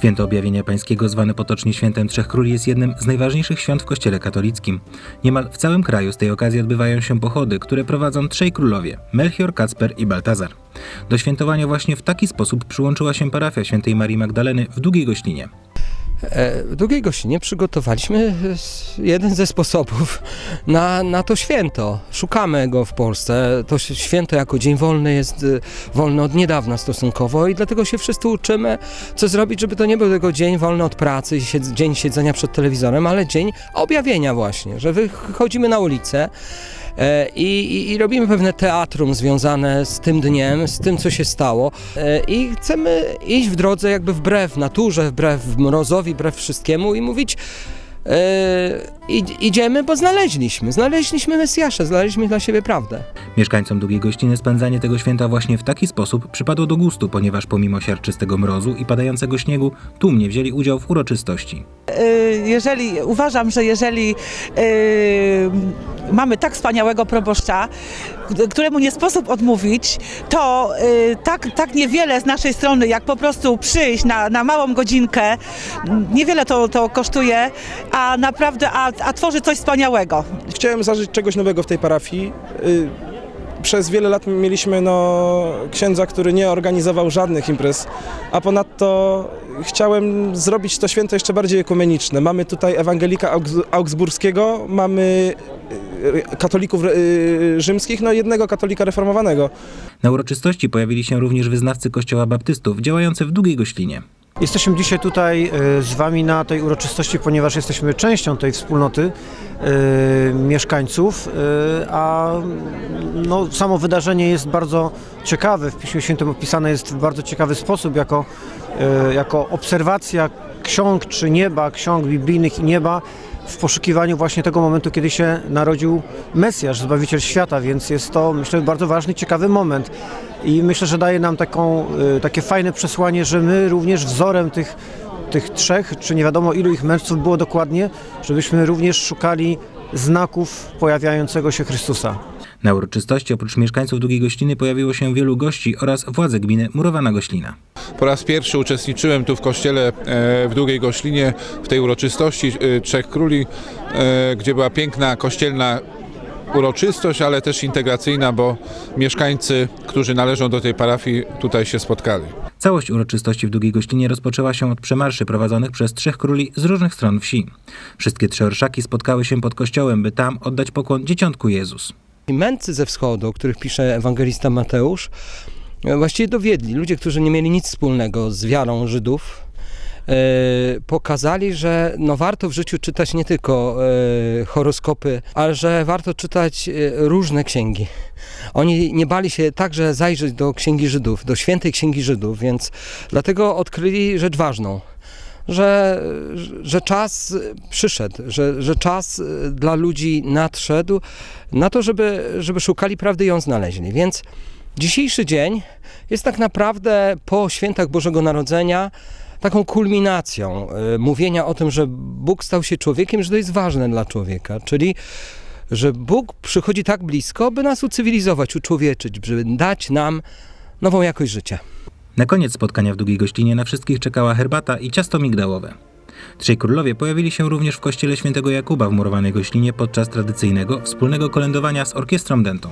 Święto Objawienia Pańskiego, zwane potocznie Świętem Trzech Króli, jest jednym z najważniejszych świąt w Kościele katolickim. Niemal w całym kraju z tej okazji odbywają się pochody, które prowadzą trzej królowie Melchior, Kacper i Baltazar. Do świętowania właśnie w taki sposób przyłączyła się parafia Świętej Marii Magdaleny w Długiej Gościnie. E, W Długiej Gościnie przygotowaliśmy jeden ze sposobów na, na to święto. Szukamy go w Polsce. To święto jako dzień wolny jest y, wolny od niedawna stosunkowo i dlatego się wszyscy uczymy, co zrobić, żeby to nie był tylko dzień wolny od pracy, dzień siedzenia przed telewizorem, ale dzień objawienia właśnie, że wychodzimy na ulicę e, i, i, i robimy pewne teatrum związane z tym dniem, z tym, co się stało e, i chcemy iść w drodze jakby wbrew naturze, wbrew mrozowi, wbrew wszystkiemu i mówić e, id- idziemy, bo znaleźliśmy, znaleźliśmy Mesjasza, znaleźliśmy dla siebie prawdę. Mieszkańcom Długiej Gościny spędzanie tego święta właśnie w taki sposób przypadło do gustu, ponieważ pomimo siarczystego mrozu i padającego śniegu, tłumnie wzięli udział w uroczystości. Y, jeżeli uważam, że jeżeli y, mamy tak wspaniałego proboszcza, któremu nie sposób odmówić, to y, tak, tak niewiele z naszej strony, jak po prostu przyjść na, na małą godzinkę, niewiele to, to kosztuje, a naprawdę, a, a tworzy coś wspaniałego. Chciałem zażyć czegoś nowego w tej parafii. Y, Przez wiele lat mieliśmy no, księdza, który nie organizował żadnych imprez, a ponadto chciałem zrobić to święto jeszcze bardziej ekumeniczne. Mamy tutaj ewangelika Augs- augsburskiego, mamy y, katolików y, rzymskich, no jednego katolika reformowanego. Na uroczystości pojawili się również wyznawcy Kościoła Baptystów działający w Długiej Gościnie. Jesteśmy dzisiaj tutaj e, z Wami na tej uroczystości, ponieważ jesteśmy częścią tej wspólnoty e, mieszkańców, e, a no, samo wydarzenie jest bardzo ciekawe. W Piśmie Świętym opisane jest w bardzo ciekawy sposób, jako, jako obserwacja ksiąg czy nieba, ksiąg biblijnych i nieba w poszukiwaniu właśnie tego momentu, kiedy się narodził Mesjasz, Zbawiciel świata, więc jest to, myślę, bardzo ważny, ciekawy moment. I myślę, że daje nam taką, y, takie fajne przesłanie, że my również wzorem tych, tych trzech, czy nie wiadomo ilu ich mędrców było dokładnie, żebyśmy również szukali znaków pojawiającego się Chrystusa. Na uroczystości oprócz mieszkańców Długiej Gościny pojawiło się wielu gości oraz władze gminy Murowana Goślina. Po raz pierwszy uczestniczyłem tu w kościele e, w Długiej Goślinie w tej uroczystości e, Trzech Króli, e, gdzie była piękna kościelna uroczystość, ale też integracyjna, bo mieszkańcy, którzy należą do tej parafii, tutaj się spotkali. Całość uroczystości w Długiej Gościnie rozpoczęła się od przemarszy prowadzonych przez trzech króli z różnych stron wsi. Wszystkie trzy orszaki spotkały się pod kościołem, by tam oddać pokłon Dzieciątku Jezus. I mędrcy ze wschodu, o których pisze ewangelista Mateusz, właściwie dowiedli, ludzie, którzy nie mieli nic wspólnego z wiarą Żydów, e, pokazali, że no warto w życiu czytać nie tylko e, horoskopy, ale że warto czytać e, różne księgi. Oni nie bali się także zajrzeć do księgi Żydów, do świętej księgi Żydów, więc dlatego odkryli rzecz ważną. Że, że czas przyszedł, że, że czas dla ludzi nadszedł na to, żeby, żeby szukali prawdy i ją znaleźli. Więc dzisiejszy dzień jest tak naprawdę po świętach Bożego Narodzenia taką kulminacją y, mówienia o tym, że Bóg stał się człowiekiem, że to jest ważne dla człowieka, czyli że Bóg przychodzi tak blisko, by nas ucywilizować, uczłowieczyć, by dać nam nową jakość życia. Na koniec spotkania w Długiej Gościnie na wszystkich czekała herbata i ciasto migdałowe. Trzej królowie pojawili się również w kościele świętego Jakuba w Murowanej Gościnie podczas tradycyjnego wspólnego kolędowania z orkiestrą dętą.